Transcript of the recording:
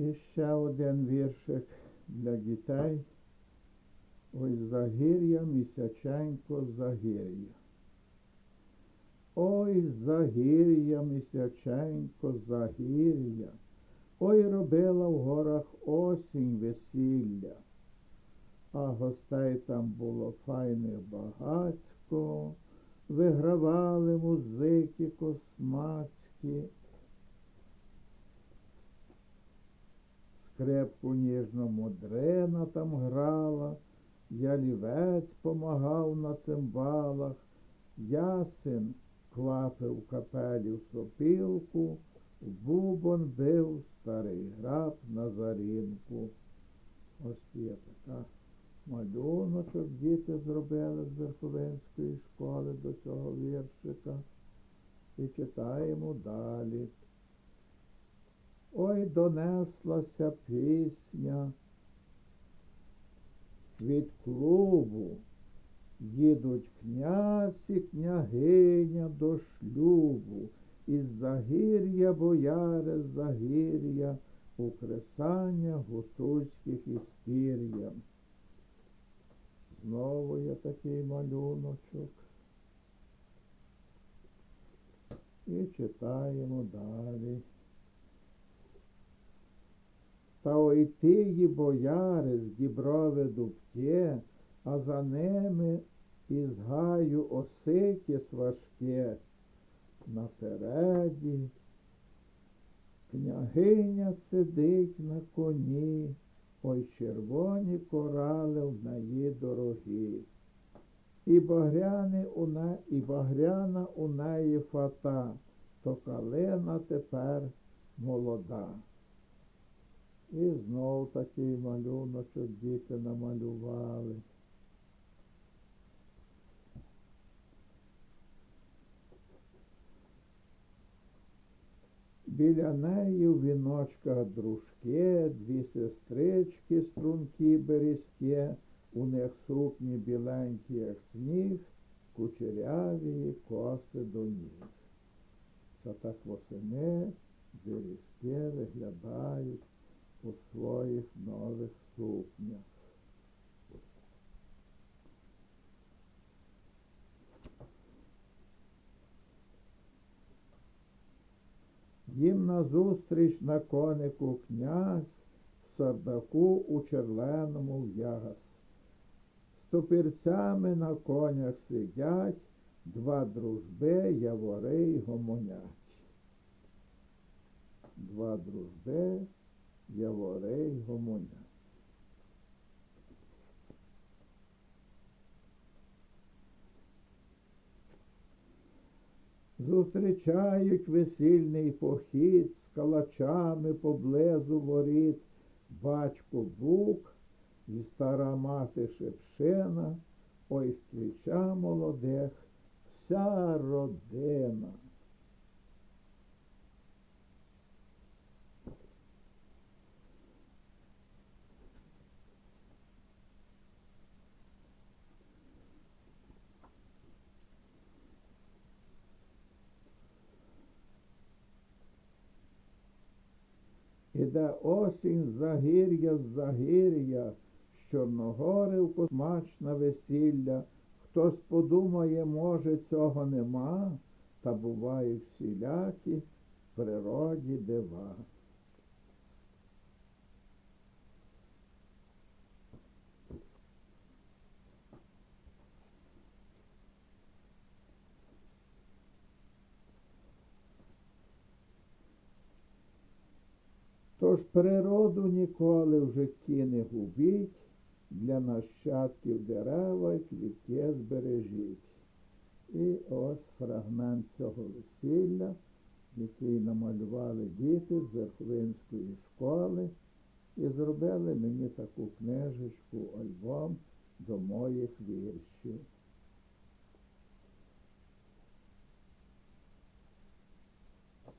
І ще один віршик для дітей. Ось загір'я місяченько загір'я. Ой, загір'я місяченько загір'я. Ой робила в горах осінь весілля, а гостей там було файних багацько, вигравали музики космацькі. Скрепку ніжно модрена там грала, ялівець помагав на цимбалах, ясен квапив капелі в сопілку, в бубон бив старий граб на зарінку. Ось є така малюночок діти зробили з Верховинської школи до цього віршика. І читаємо далі. Ой донеслася пісня від клубу. Їдуть князь і княгиня до шлюбу, із загір'я бояри з загір'я, у кресання гусульських із пір'ям. Знову є такий малюночок. І читаємо далі. Та ой тиї бояри з діброви дубке, а за ними із гаю осикіс важке. Напереді княгиня сидить на коні, ой червоні корали в неї дорогі. І багряни у не, і багряна у неї фата, то калина тепер молода. І знов такий малюночок діти намалювали. Біля неї в віночках дружки, дві сестрички, струнки берізьке, у них сукні біленькі, як сніг, кучеряві коси до ніг. Це так восени берізьки виглядають у своїх нових сукнях. Їм назустріч на конику князь, в сардаку у черленому в'яз. Стопірцями на конях сидять, два дружби, явори й гомонять. Два дружби, явори й гомонять. Зустрічають весільний похід з калачами поблизу воріт, батько бук і стара мати шепшина, ой стріча молодих, вся родина. Іде осінь загир'я, з загір'я, з Чорногорив смачна весілля. Хтось подумає, може, цього нема, та бувають всілякі в природі дива. Тож природу ніколи в житті не губіть, для нащадків дерева й квітки збережіть. І ось фрагмент цього весілля, який намалювали діти з Верховинської школи, і зробили мені таку книжечку, альбом до моїх віршів.